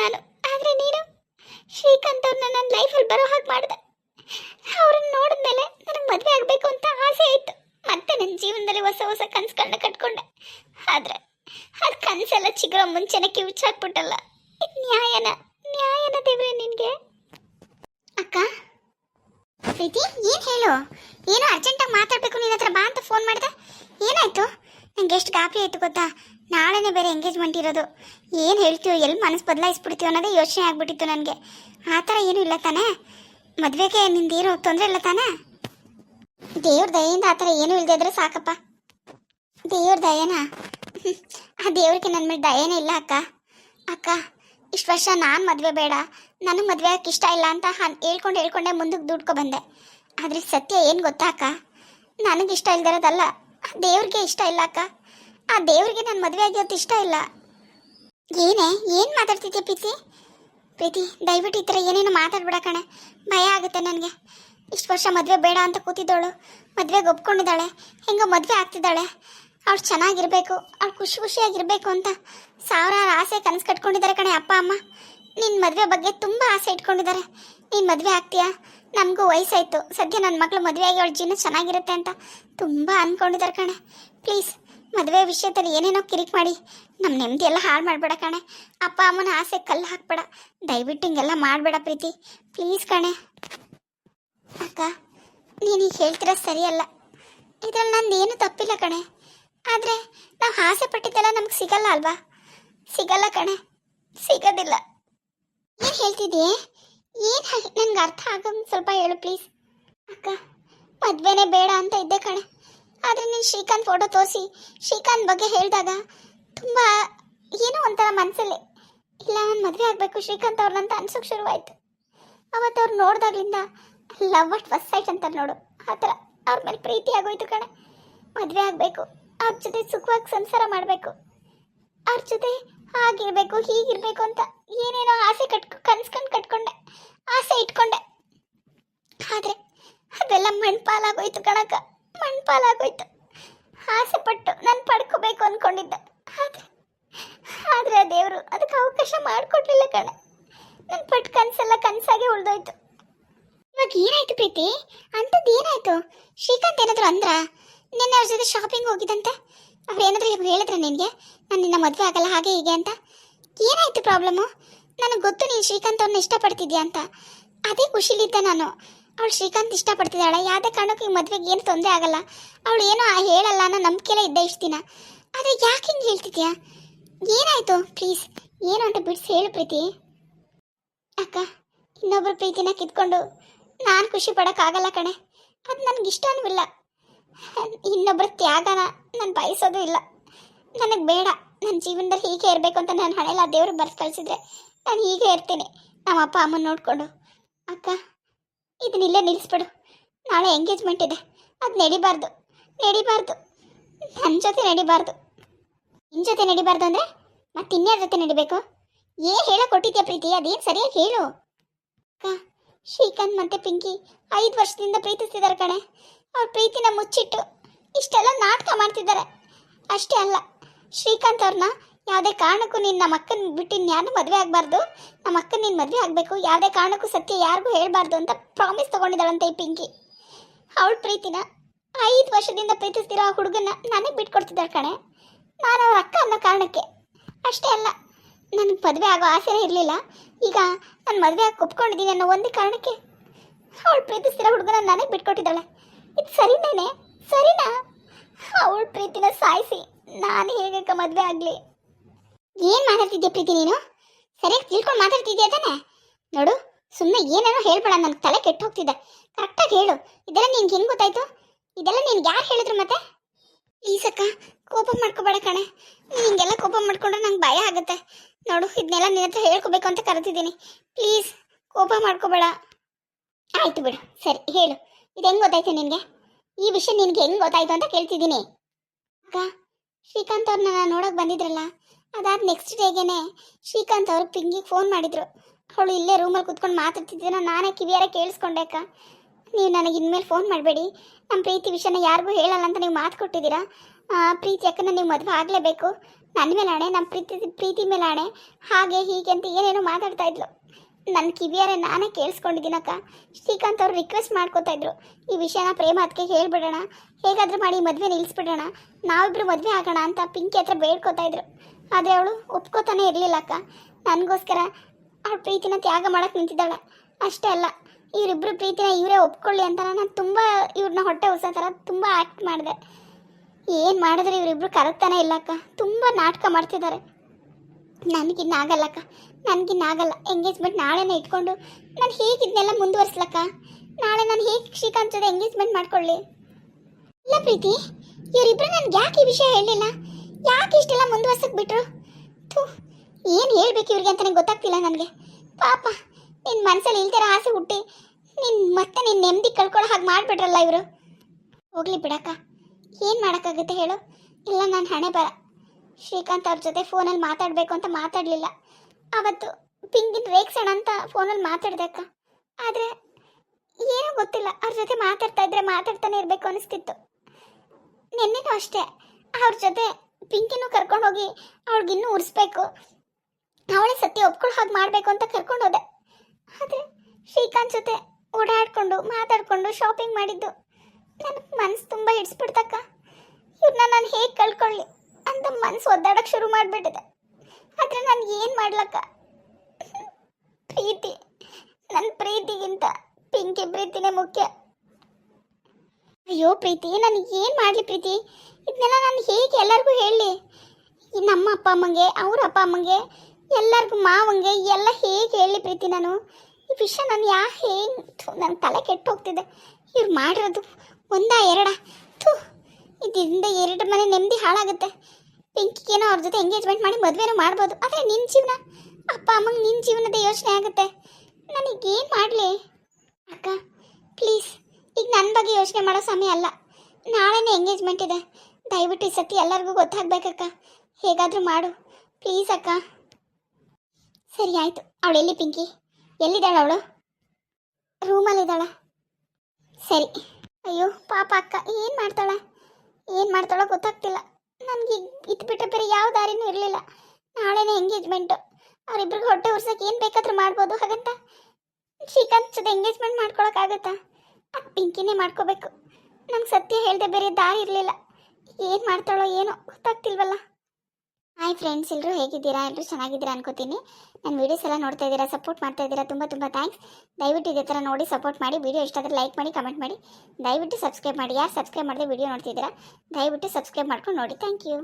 ನಾನು. ಆದರೆ ನೀನು? ಶ್ರೀಕಾಂತ್ ಅವ್ರನ್ನ ನನ್ನ ಲೈಫಲ್ಲಿ ಬರೋ ಹಾಗೆ ಮಾಡಿದೆ. ಅವ್ರನ್ನ ನೋಡಿದ್ಮೇಲೆ ನನಗೆ ಮದುವೆ ಆಗಬೇಕು ಅಂತ ಆಸೆ ಆಯಿತು ಮತ್ತೆ ನನ್ನ ಜೀವನದಲ್ಲಿ ಹೊಸ ಹೊಸ ಕನಸುಗಳನ್ನ ಕಟ್ಕೊಂಡೆ. ಆದರೆ ಅದು ಕನಸೆಲ್ಲ ಚಿಗರೋ ಮುಂಚೆನೆ ಕಿವುಚಾಕ್ಬಿಟ್ಟಲ್ಲ ನ್ಯಾಯನ ನ್ಯಾಯನ ದೇವ್ರೆ ನಿನಗೆ. ಅಕ್ಕ, ಪ್ರೀತಿ, ಏನು ಹೇಳು? ಏನೋ ಅರ್ಜೆಂಟಾಗಿ ಮಾತಾಡಬೇಕು ನಿನ್ನ ಹತ್ರ ಬಾ ಅಂತ ಫೋನ್ ಮಾಡಿದೆ. ಏನಾಯಿತು? ನಂಗೆ ಎಷ್ಟು ಗಾಬರಿ ಆಯಿತು ಗೊತ್ತಾ? ನಾಳೆನೇ ಬೇರೆ ಎಂಗೇಜ್ಮೆಂಟ್ ಇರೋದು. ಏನು ಹೇಳ್ತೀವೋ ಎಲ್ಲಿ ಮನಸ್ಸು ಬದಲಾಯಿಸ್ಬಿಡ್ತೀವೋ ಅನ್ನೋದೇ ಯೋಚನೆ ಆಗ್ಬಿಟ್ಟಿತ್ತು ನನಗೆ. ಆ ಥರ ಏನೂ ಇಲ್ಲ ತಾನೇ? ಮದುವೆಗೆ ನಿಂದೇನು ತೊಂದರೆ ಇಲ್ಲ ತಾನೇ? ದೇವ್ರ ದಯೆಯಿಂದ ಆ ಥರ ಏನೂ ಇಲ್ಲದೆ ಇದ್ರೆ ಸಾಕಪ್ಪ. ದೇವ್ರ ದಯನಾ? ಆ ದೇವ್ರಿಗೆ ನನ್ನ ಮೇಲೆ ದಯನೇ ಇಲ್ಲ ಅಕ್ಕ. ಅಕ್ಕ, ಇಷ್ಟು ವರ್ಷ ನಾನು ಮದುವೆ ಬೇಡ. ನನಗೆ ಮದುವೆ ಆಗಕ್ಕೆ ಇಷ್ಟ ಇಲ್ಲ ಅಂತ ಹೇಳ್ಕೊಂಡು ಹೇಳ್ಕೊಂಡೆ ಮುಂದಕ್ಕೆ ದುಡ್ಕೊ ಬಂದೆ. ಆದರೆ ಸತ್ಯ ಏನು ಗೊತ್ತಾ ಅಕ್ಕ? ನನಗೆ ಇಷ್ಟ ಇಲ್ದಿರೋದಲ್ಲ. ದೇವ್ರಿಗೆ ಇಷ್ಟ ಇಲ್ಲ ಅಕ್ಕ. ಆ ದೇವ್ರಿಗೆ ನಾನು ಮದುವೆ ಆಗಿರೋದು ಇಷ್ಟ ಇಲ್ಲ. ಏನೇ, ಏನು ಮಾತಾಡ್ತಿದ್ಯಾ ಪ್ರೀತಿ? ಪ್ರೀತಿ, ದಯವಿಟ್ಟು ಈ ಥರ ಏನೇನು ಮಾತಾಡ್ಬಿಡ ಕಣೆ. ಭಯ ಆಗುತ್ತೆ ನನಗೆ. ಇಷ್ಟು ವರ್ಷ ಮದುವೆ ಬೇಡ ಅಂತ ಕೂತಿದ್ದವಳು. ಮದುವೆಗೆ ಒಪ್ಕೊಂಡಿದ್ದಾಳೆ. ಹೆಂಗೋ ಮದುವೆ ಆಗ್ತಿದ್ದಾಳೆ. ಅವ್ಳು ಚೆನ್ನಾಗಿರಬೇಕು. ಅವ್ಳು ಖುಷಿ ಖುಷಿಯಾಗಿರಬೇಕು ಅಂತ ಸಾವಿರಾರು ಆಸೆ ಕನಸು ಕಟ್ಕೊಂಡಿದ್ದಾರೆ ಕಣೆ ಅಪ್ಪ, ಅಮ್ಮ. ನಿನ್ನ ಮದುವೆ ಬಗ್ಗೆ ತುಂಬ ಆಸೆ ಇಟ್ಕೊಂಡಿದ್ದಾರೆ. ನೀನು ಮದುವೆ ಆಗ್ತೀಯಾ? ನಮಗೂ ವಯಸ್ಸಾಯಿತು. ಸದ್ಯ ನನ್ನ ಮಗಳು ಮದುವೆ ಆಗಿ ಅವಳ ಜೀವನ ಚೆನ್ನಾಗಿರುತ್ತೆ ಅಂತ ತುಂಬ ಅಂದ್ಕೊಂಡಿದ್ದಾರೆ ಕಣೆ. ಪ್ಲೀಸ್ ಮದುವೆ ವಿಷಯದಲ್ಲಿ ಏನೇನೋ ಕಿರಿಕ್ ಮಾಡಿ. ನಮ್ಮ ನೆಮ್ಮದಿ ಎಲ್ಲ ಹಾಳು ಮಾಡಬೇಡ ಕಣೆ. ಅಪ್ಪ, ಅಮ್ಮನ ಆಸೆ ಕಲ್ಲು ಹಾಕ್ಬೇಡ. ದಯವಿಟ್ಟು ಹಿಂಗೆಲ್ಲ ಮಾಡಬೇಡ ಪ್ರೀತಿ. ಪ್ಲೀಸ್ ಕಣೆ. ಅಕ್ಕ, ನೀನು ಈಗ ಹೇಳ್ತಿರೋ ಸರಿಯಲ್ಲ. ಇದ್ರಲ್ಲಿ ನಂದು ಏನು ತಪ್ಪಿಲ್ಲ ಕಣೆ. ಆದರೆ ನಾವು ಆಸೆ ಪಟ್ಟಿದ್ದೆಲ್ಲ ನಮ್ಗೆ ಸಿಗಲ್ಲ ಅಲ್ವಾ? ಸಿಗಲ್ಲ ಕಣೆ. ಸಿಗೋದಿಲ್ಲ. ಏನು ಹೇಳ್ತಿದ್ದೀಯ ಏನು ನನಗೆ ಅರ್ಥ ಆಗೋ ಸ್ವಲ್ಪ ಹೇಳು ಪ್ಲೀಸ್. ಅಕ್ಕ, ಮದುವೆನೇ ಬೇಡ ಅಂತ ಇದ್ದೆ ಕಣೆ. ಆದರೆ ನೀನು ಶ್ರೀಕಾಂತ್ ಫೋಟೋ ತೋರಿಸಿ. ಶ್ರೀಕಾಂತ್ ಬಗ್ಗೆ ಹೇಳಿದಾಗ ತುಂಬ ಏನೋ ಒಂಥರ ಮನಸ್ಸಲ್ಲಿ ಇಲ್ಲ, ನಾನು ಮದುವೆ ಆಗಬೇಕು ಶ್ರೀಕಾಂತ್ ಅವ್ರನ್ನಂತ ಅನ್ಸೋಕೆ ಶುರುವಾಯಿತು. ಅವತ್ತು ಅವ್ರು ನೋಡ್ದಾಗ್ಲಿಂದ ಲವ್ ಅಟ್ ಫಸ್ಟ್ ಸೈಟ್ ಅಂತಾರೆ ನೋಡು. ಆ ಥರ ಅವ್ರ ಮೇಲೆ ಪ್ರೀತಿ ಆಗೋಯ್ತು ಕಣೆ. ಮದುವೆ ಆಗಬೇಕು, ಅವ್ರ ಜೊತೆ ಸುಖವಾಗಿ ಸಂಸಾರ ಮಾಡಬೇಕು. ಅವ್ರ ಜೊತೆ ಹಾಗಿರ್ಬೇಕು, ಹೀಗಿರ್ಬೇಕು ಅಂತ ಏನೇನೋ ಆಸೆ ಕಟ್ಕೊ, ಕನ್ಸ್ಕೊಂಡು ಕಟ್ಕೊಂಡೆ, ಆಸೆ ಇಟ್ಕೊಂಡೆ. ಆದ್ರೆ ಅದೆಲ್ಲ ಮಣ್ಪಾಲಾಗೋಯ್ತು ಕಣಕ ಮಣ್ಪಾಲಾಗೋಯ್ತು. ಆಸೆ ಪಟ್ಟು ನಾನು ಪಡ್ಕೋಬೇಕು ಅಂದ್ಕೊಂಡಿದ್ದೆ ಆದರೆ ಆದರೆ ಆ ದೇವರು ಅದಕ್ಕೆ ಅವಕಾಶ ಮಾಡಿಕೊಡ್ಲಿಲ್ಲ ಕಣೆ. ನನ್ನ ಪಟ್ ಕನಸೆಲ್ಲ ಕನಸಾಗೆ ಉಳಿದೋಯ್ತು. ಇವಾಗ ಏನಾಯ್ತು ಪ್ರೀತಿ? ಅಂಥದ್ದು ಏನಾಯ್ತು? ಶ್ರೀಕಾಂತ್ ಏನಾದ್ರು ಅಂದ್ರ? ನಿನ್ನೆ ಅವ್ರ ಜೊತೆ ಶಾಪಿಂಗ್ ಹೋಗಿದಂತೆ ಅವ್ರು ಏನಾದ್ರೂ ಹೇಳಿದ್ರೆ ನಿನಗೆ? ನಾನು ನಿನ್ನ ಮದುವೆ ಆಗಲ್ಲ, ಹಾಗೆ ಹೀಗೆ ಅಂತ. ಏನಾಯ್ತು ಪ್ರಾಬ್ಲಮ್ಮು ನನಗೆ ಗೊತ್ತು ನೀನು ಶ್ರೀಕಾಂತ್ ಅವ್ರನ್ನ ಇಷ್ಟಪಡ್ತಿದ್ಯಾ ಅಂತ. ಅದೇ ಖುಷಿಲಿದ್ದೆ ನಾನು. ಅವಳು ಶ್ರೀಕಾಂತ್ ಇಷ್ಟಪಡ್ತಿದ್ದಾಳೆ. ಯಾವುದೇ ಕಾರಣಕ್ಕೂ ಈ ಮದುವೆಗೆ ಏನು ತೊಂದರೆ ಆಗಲ್ಲ. ಅವಳು ಏನೋ ಹೇಳಲ್ಲ ಅನ್ನೋ ನಂಬಿಕೆಲ್ಲ ಇದ್ದ ಇಷ್ಟು ದಿನ. ಆದರೆ ಯಾಕೆ ಹಿಂಗೆ ಹೇಳ್ತಿದ್ಯಾ? ಏನಾಯ್ತು? ಪ್ಲೀಸ್, ಏನು ಅಂತ ಬಿಡಿಸಿ ಹೇಳು ಪ್ರೀತಿ. ಅಕ್ಕ ಇನ್ನೊಬ್ಬರ ಪ್ರೀತಿನ ಕಿತ್ಕೊಂಡು ನಾನು ಖುಷಿ ಪಡೋಕ್ಕಾಗಲ್ಲ ಕಣೆ. ಅದು ನನಗೆ ಇಷ್ಟನೂ ಇಲ್ಲ. ಇನ್ನೊಬ್ಬರ ತ್ಯಾಗನ ನಾನು ಬಯಸೋದು ಇಲ್ಲ. ನನಗೆ ಬೇಡ. ನನ್ನ ಜೀವನದಲ್ಲಿ ಹೀಗೆ ಇರಬೇಕು ಅಂತ ನಾನು ಹಣೆಲ್ಲ ದೇವರು ಬರ್ಸಿ ಕಳಿಸಿದ್ರೆ ನಾನು ಹೀಗೆ ಇರ್ತೀನಿ. ನಮ್ಮ ಅಪ್ಪ ಅಮ್ಮನ ನೋಡಿಕೊಂಡು. ಅಕ್ಕ ಇದನ್ನ ಇಲ್ಲೇ ನಿಲ್ಲಿಸ್ಬಿಡು ನಾಳೆ ಎಂಗೇಜ್ಮೆಂಟ್ ಇದೆ. ಅದು ನಡಿಬಾರ್ದು. ನಡಿಬಾರ್ದು. ನನ್ನ ಜೊತೆ ನಡಿಬಾರ್ದು. ನಿನ್ನ ಜೊತೆ ನಡಿಬಾರ್ದು ಅಂದರೆ ಮತ್ತೆ ಇನ್ಯಾರ ಜೊತೆ ನಡಿಬೇಕು? ಏನು ಹೇಳೋ ಕೊಟ್ಟಿದ್ಯಾ ಪ್ರೀತಿ? ಅದೇನು ಸರಿಯಾಗಿ ಹೇಳು. ಅಕ್ಕ, ಶ್ರೀಕಾಂತ್ ಮತ್ತೆ ಪಿಂಕಿ ಐದು ವರ್ಷದಿಂದ ಪ್ರೀತಿಸ್ತಿದ್ದಾರೆ ಕಣೆ. ಅವ್ರ ಪ್ರೀತಿನ ಮುಚ್ಚಿಟ್ಟು ಇಷ್ಟೆಲ್ಲ ನಾಟಕ ಮಾಡ್ತಿದ್ದಾರೆ. ಅಷ್ಟೇ ಅಲ್ಲ, ಶ್ರೀಕಾಂತ್ ಅವ್ರನ್ನ ಯಾವುದೇ ಕಾರಣಕ್ಕೂ ನೀನು ನಮ್ಮ ಅಕ್ಕನ ಬಿಟ್ಟು ಇನ್ಯಾರು ಮದುವೆ ಆಗಬಾರ್ದು. ನಮ್ಮ ಅಕ್ಕನ ನೀನು ಮದುವೆ ಆಗಬೇಕು. ಯಾವುದೇ ಕಾರಣಕ್ಕೂ ಸತ್ಯ ಯಾರಿಗೂ ಹೇಳಬಾರ್ದು ಅಂತ ಪ್ರಾಮಿಸ್ ತೊಗೊಂಡಿದ್ದಾಳಂತೆ ಈ ಪಿಂಕಿ. ಅವಳ ಪ್ರೀತಿನ ಐದು ವರ್ಷದಿಂದ ಪ್ರೀತಿಸ್ತಿರೋ ಆ ಹುಡುಗನ ನಾನೇ ಬಿಟ್ಕೊಡ್ತಿದ್ದಾಳೆ ಕಣೆ. ನಾನು ಅವ್ರ ಅಕ್ಕ ಅನ್ನೋ ಕಾರಣಕ್ಕೆ. ಅಷ್ಟೇ ಅಲ್ಲ, ನನಗೆ ಮದುವೆ ಆಗೋ ಆಸೆನೇ ಇರಲಿಲ್ಲ. ಈಗ ನಾನು ಮದುವೆ ಆಗಿ ಒಪ್ಕೊಂಡಿದ್ದೀನಿ ಅನ್ನೋ ಒಂದೇ ಕಾರಣಕ್ಕೆ ಅವಳು ಪ್ರೀತಿಸ್ತಿರೋ ಹುಡುಗನ ನನಗೆ ಬಿಟ್ಕೊಟ್ಟಿದ್ದಾಳೆ. ಇದು ಸರಿನೇನೆ? ಸರಿನಾ? ಅವಳ ಪ್ರೀತಿನ ಸಾಯಿಸಿ ನಾನು ಹೇಗಕ್ಕ ಮದುವೆ ಆಗಲಿ? ಏನು ಮಾತಾಡ್ತಿದ್ದೆ ಪ್ರೀತಿ ನೀನು? ಸರಿಯಾಗಿ ತಿಳ್ಕೊಂಡು ಮಾತಾಡ್ತಿದ್ಯಾ ತಾನೆ? ನೋಡು ಸುಮ್ಮನೆ ಏನೇನೋ ಹೇಳ್ಬೇಡ ನನ್ನ ತಲೆ ಕೆಟ್ಟು ಹೋಗ್ತಿದೆ. ಕರೆಕ್ಟಾಗಿ ಹೇಳು. ಇದೆಲ್ಲ ನಿನ್ಗೆ ಹೆಂಗೆ ಗೊತ್ತಾಯ್ತು? ಇದೆಲ್ಲ ನಿನ್ಗೆ ಯಾರು ಹೇಳಿದ್ರು ಮತ್ತೆ? ಪ್ಲೀಸ್ ಅಕ್ಕ, ಕೋಪ ಮಾಡ್ಕೋಬೇಡ ಕಣೆ. ನೀನು ಹಿಂಗೆಲ್ಲ ಕೋಪ ಮಾಡ್ಕೊಂಡ್ರೆ ನಂಗೆ ಭಯ ಆಗುತ್ತೆ. ನೋಡು ಇದನ್ನೆಲ್ಲ ನಿನ್ನ ಹತ್ರ ಹೇಳ್ಕೊಬೇಕು ಅಂತ ಕರೆತಿದ್ದೀನಿ ಪ್ಲೀಸ್, ಕೋಪ ಮಾಡ್ಕೋಬೇಡ. ಆಯ್ತು ಬಿಡು, ಸರಿ, ಹೇಳು. ಇದು ಹೆಂಗೆ ಗೊತ್ತಾಯ್ತು ನಿನಗೆ? ಈ ವಿಷಯ ನಿನಗೆ ಹೆಂಗೆ ಗೊತ್ತಾಯ್ತು ಅಂತ ಕೇಳ್ತಿದ್ದೀನಿ. ಅಕ್ಕ, ಶ್ರೀಕಾಂತ್ ಅವ್ರನ್ನ ನಾನು ನೋಡೋಕೆ ಬಂದಿದ್ರಲ್ಲ ಅದಾದ ನೆಕ್ಸ್ಟ್ ಡೇಗೇನೆ ಶ್ರೀಕಾಂತ್ ಅವರು ಪಿಂಗಿಗೆ ಫೋನ್ ಮಾಡಿದ್ರು. ಅವಳು ಇಲ್ಲೇ ರೂಮಲ್ಲಿ ಕುತ್ಕೊಂಡು ಮಾತಾಡ್ತಿದ್ದೀನ ನಾನೇ ಕಿವಿಯಾರ ಕೇಳಿಸ್ಕೊಂಡೆ ಅಕ್ಕ. ನೀವು ನನಗೆ ಇನ್ಮೇಲೆ ಫೋನ್ ಮಾಡಬೇಡಿ. ನಮ್ಮ ಪ್ರೀತಿ ವಿಷಯನ ಯಾರಿಗೂ ಹೇಳಲ್ಲ ಅಂತ ನೀವು ಮಾತು ಕೊಟ್ಟಿದ್ದೀರಾ? ಪ್ರೀತಿ ಅಕ್ಕನ ನೀವು ಮದುವೆ ಆಗಲೇಬೇಕು. ನನ್ನ ಮೇಲೆ ಆಣೆ ನಮ್ಮ ಪ್ರೀತಿ ಪ್ರೀತಿ ಮೇಲೆ ಆಣೆ. ಹಾಗೆ, ಹೀಗೆ ಅಂತ ಏನೇನೋ ಮಾತಾಡ್ತಾ ಇದ್ಲು. ನನ್ನ ಕಿವಿಯಾರೆ ನಾನೇ ಕೇಳಿಸ್ಕೊಂಡಿದ್ದೀನಕ್ಕ ಶ್ರೀಕಾಂತ್ ಅವರು ರಿಕ್ವೆಸ್ಟ್ ಮಾಡ್ಕೋತಾ ಇದ್ರು. ಈ ವಿಷಯನ ಪ್ರೇಮ ಅದಕ್ಕೆ ಹೇಳ್ಬಿಡೋಣ. ಹೇಗಾದರೂ ಮಾಡಿ ಮದುವೆ ನಿಲ್ಲಿಸ್ಬಿಡೋಣ ನಾವಿಬ್ರು ಮದುವೆ ಆಗೋಣ ಅಂತ ಪಿಂಕಿ ಹತ್ರ ಬೇಡ್ಕೋತಾ ಇದ್ರು. ಆದರೆ ಅವಳು ಒಪ್ಕೋತಾನೆ ಇರಲಿಲ್ಲ ಅಕ್ಕ. ನನಗೋಸ್ಕರ ಆ ಪ್ರೀತಿನ ತ್ಯಾಗ ಮಾಡಕ್ಕೆ ನಿಂತಿದ್ದಾಳೆ. ಅಷ್ಟೇ ಅಲ್ಲ ಇವರಿಬ್ಬರು ಪ್ರೀತಿನ ಇವರೇ ಒಪ್ಕೊಳ್ಳಿ ಅಂತ ನಾನು ತುಂಬ ಇವ್ರನ್ನ ಹೊಟ್ಟೆ ಉಸೋ ಥರ ತುಂಬ ಆ್ಯಕ್ಟ್ ಮಾಡಿದೆ. ಏನು ಮಾಡಿದ್ರೆ ಕರೆತಾನೆ ಇಲ್ಲ ಅಕ್ಕ. ತುಂಬ ನಾಟಕ ಮಾಡ್ತಿದ್ದಾರೆ. ನನಗಿನ್ನಾಗಲ್ಲಕ್ಕ ನನಗಿನ್ನಾಗಲ್ಲ. ಎಂಗೇಜ್ಮೆಂಟ್ ನಾಳೆನೇ ಇಟ್ಕೊಂಡು ನಾನು ಹೇಗೆ ಇದನ್ನೆಲ್ಲ ಮುಂದುವರಿಸ್ಲಕ್ಕ ನಾಳೆ ನಾನು ಹೇಗೆ ಶ್ರೀಕಾಂತ್ ಜೊತೆ ಎಂಗೇಜ್ಮೆಂಟ್ ಮಾಡ್ಕೊಳ್ಳಿ? ಇಲ್ಲ ಪ್ರೀತಿ, ಇವರಿಬ್ರು ನನ್ಗೆ ಯಾಕೆ ಈ ವಿಷಯ ಹೇಳಲಿಲ್ಲ ಯಾಕೆ ಇಷ್ಟೆಲ್ಲ ಮುಂದುವರ್ಸಕ್ ಬಿಟ್ರು? ಥೂ, ಏನು ಹೇಳ್ಬೇಕು ಇವ್ರಿಗೆ ಅಂತಾನೆ ಗೊತ್ತಾಗ್ತಿಲ್ಲ ನನಗೆ. ಪಾಪ ನಿನ್ನ ಮನಸ್ಸಲ್ಲಿ ಇಲ್ದಿರ ಆಸೆ ಹುಟ್ಟಿ ನಿನ್ನ ಮತ್ತೆ ನಿನ್ನ ನೆಮ್ಮದಿ ಕಳ್ಕೊಳ್ಳೋ ಹಾಗೆ ಮಾಡಿಬಿಟ್ರಲ್ಲ ಇವರು. ಹೋಗ್ಲಿ ಬಿಡಕ್ಕ, ಏನು ಮಾಡೋಕ್ಕಾಗುತ್ತೆ ಹೇಳು? ಇಲ್ಲ, ನಾನು ಹಣೆ ಬರ. ಶ್ರೀಕಾಂತ್ ಅವ್ರ ಜೊತೆ ಫೋನಲ್ಲಿ ಮಾತಾಡಬೇಕು ಅಂತ ಮಾತಾಡಲಿಲ್ಲ. ಅವತ್ತು ಪಿಂಗಿನ ರೇಗ್ಸೋಣ ಅಂತ ಫೋನಲ್ಲಿ ಮಾತಾಡಿದೆ ಅಕ್ಕ. ಆದರೆ ಏನೋ ಗೊತ್ತಿಲ್ಲ, ಅವ್ರ ಜೊತೆ ಮಾತಾಡ್ತಾ ಇದ್ರೆ ಮಾತಾಡ್ತಾನೆ ಇರಬೇಕು ಅನಿಸ್ತಿತ್ತು. ನಿನ್ನೆನೂ ಅಷ್ಟೇ, ಅವ್ರ ಜೊತೆ ಪಿಂಕಿನೂ ಕರ್ಕೊಂಡು ಹೋಗಿ ಅವಳಿಗಿನ್ನೂ ಉರಿಸ್ಬೇಕು. ಅವಳೇ ಸತ್ಯ ಒಪ್ಕೊಳ್ಳೋ ಹಾಗೆ ಮಾಡಬೇಕು ಅಂತ ಕರ್ಕೊಂಡು ಹೋದೆ. ಆದರೆ ಶ್ರೀಕಾಂತ್ ಜೊತೆ ಓಡಾಡಿಕೊಂಡು ಮಾತಾಡ್ಕೊಂಡು ಶಾಪಿಂಗ್ ಮಾಡಿದ್ದು. ನನಗೆ ಮನಸ್ಸು ತುಂಬ ಹಿಡಿಸ್ಬಿಡ್ತಕ್ಕ. ಇವ್ರನ್ನ ನಾನು ಹೇಗೆ ಕಳ್ಕೊಳ್ಳಿ ಅಂತ ಮನ್ಸು ಒದ್ದಾಡಕ್ಕೆ ಶುರು ಮಾಡಿಬಿಟ್ಟಿದೆ. ಆದರೆ ನಾನು ಏನು ಮಾಡ್ಲಕ್ಕ? ಪ್ರೀತಿ. ನನ್ನ ಪ್ರೀತಿಗಿಂತ ಪಿಂಕಿ ಪ್ರೀತಿನೇ ಮುಖ್ಯ. ಅಯ್ಯೋ ಪ್ರೀತಿ, ನನಗೆ ಏನು ಮಾಡಲಿ ಪ್ರೀತಿ? ಇದನ್ನೆಲ್ಲ ನಾನು ಹೇಗೆ ಎಲ್ಲರಿಗೂ ಹೇಳಲಿ? ಈ ನಮ್ಮ ಅಪ್ಪ ಅಮ್ಮಂಗೆ, ಅವ್ರ ಅಪ್ಪ ಅಮ್ಮಂಗೆ, ಎಲ್ಲರಿಗೂ ಮಾವಂಗೆ, ಎಲ್ಲ ಹೇಗೆ ಹೇಳಲಿ ಪ್ರೀತಿ ನಾನು? ಈ ವಿಷಯ ನಾನು ಯಾ ಹೇಗೆ ನನ್ನ ತಲೆ ಕೆಟ್ಟು ಹೋಗ್ತಿದೆ. ಇವ್ರು ಮಾಡಿರೋದು ಒಂದಾ ಎರಡ? ಥೂ, ಇದರಿಂದ ಎರಡು ಮನೆ ನೆಮ್ಮದಿ ಹಾಳಾಗುತ್ತೆ. ಬೆಂಕಿಗೇನೋ ಅವ್ರ ಜೊತೆ ಎಂಗೇಜ್ಮೆಂಟ್ ಮಾಡಿ ಮದುವೆನೂ ಮಾಡ್ಬೋದು. ಆದರೆ ನಿನ್ನ ಜೀವನ, ಅಪ್ಪ ಅಮ್ಮಂಗೆ ನಿನ್ನ ಜೀವನದ ಯೋಚನೆ ಆಗುತ್ತೆ. ನನಗೇನು ಮಾಡಲಿ? ಅಕ್ಕ ಪ್ಲೀಸ್ ಈಗ ನನ್ನ ಬಗ್ಗೆ ಯೋಚನೆ ಮಾಡೋ ಸಮಯ ಅಲ್ಲ. ನಾಳೆನೇ ಎಂಗೇಜ್ಮೆಂಟ್ ಇದೆ. ದಯವಿಟ್ಟು ಈ ಸತಿ ಎಲ್ಲರಿಗೂ ಗೊತ್ತಾಗಬೇಕಕ್ಕ. ಹೇಗಾದರೂ ಮಾಡು. ಪ್ಲೀಸ್ ಅಕ್ಕ. ಸರಿ ಆಯಿತು. ಅವಳು ಎಲ್ಲಿ ಪಿಂಕಿ? ಎಲ್ಲಿದ್ದಾಳೆ ಅವಳು? ರೂಮಲ್ಲಿದ್ದಾಳೆ ಸರಿ. ಅಯ್ಯೋ, ಪಾಪ ಅಕ್ಕ. ಏನು ಮಾಡ್ತಾಳೆ? ಏನು ಮಾಡ್ತಾಳೋ ಗೊತ್ತಾಗ್ತಿಲ್ಲ. ನನಗೆ ಇದು ಬೇರೆ ಯಾವ ದಾರಿನೂ ಇರಲಿಲ್ಲ. ನಾಳೆನೇ ಎಂಗೇಜ್ಮೆಂಟು ಅವರಿಬ್ರಿಗೆ ಹೊಟ್ಟೆ ಉರ್ಸಕ್ಕೆ ಏನು ಬೇಕಾದ್ರೂ ಮಾಡ್ಬೋದು, ಹಾಗಂತ? ಶ್ರೀಕಾಂತ್ ಜೊತೆ ಎಂಗೇಜ್ಮೆಂಟ್ ಮಾಡ್ಕೊಳಕ್ಕಾಗತ್ತಾ ಅದು ಪಿಂಕಿನೇ ಮಾಡ್ಕೋಬೇಕು. ನಂಗೆ ಸತ್ಯ ಹೇಳ್ದೆ ಬೇರೆ ದಾರಿ ಇರಲಿಲ್ಲ. ಏನು ಮಾಡ್ತಾಳೋ ಏನೋ ಗೊತ್ತಾಗ್ತಿಲ್ವಲ್ಲ. ಹಾಯ್ ಫ್ರೆಂಡ್ಸ್ ಎಲ್ಲರೂ ಹೇಗಿದ್ದೀರಾ? ಎಲ್ಲರೂ ಚೆನ್ನಾಗಿದ್ದೀರಾ ಅನ್ಕೋತೀನಿ. ನನ್ನ ವೀಡಿಯೋಸ್ ಎಲ್ಲ ನೋಡ್ತಾ ಇದ್ದೀರಾ ಸಪೋರ್ಟ್ ಮಾಡ್ತಾ ಇದ್ದೀರಾ, ತುಂಬ ತುಂಬ ಥ್ಯಾಂಕ್ಸ್ ದಯವಿಟ್ಟು ಇದೇ ಥರ ನೋಡಿ ಸಪೋರ್ಟ್ ಮಾಡಿ ವೀಡಿಯೋ ಆದರೆ ಲೈಕ್ ಮಾಡಿ ಕಮೆಂಟ್ ಮಾಡಿ. ದಯವಿಟ್ಟು ಸಬ್ಸ್ಕ್ರೈಬ್ ಮಾಡಿ. ಯಾರು ಸಬ್ಸ್ಕ್ರೈಬ್ ಮಾಡಿದ್ರೆ ವಿಡಿಯೋ ನೋಡ್ತಿದ್ದೀರಾ, ದಯವಿಟ್ಟು ಸಬ್ಸ್ಕ್ರೈಬ್ ಮಾಡ್ಕೊಂಡು ನೋಡಿ. Thank you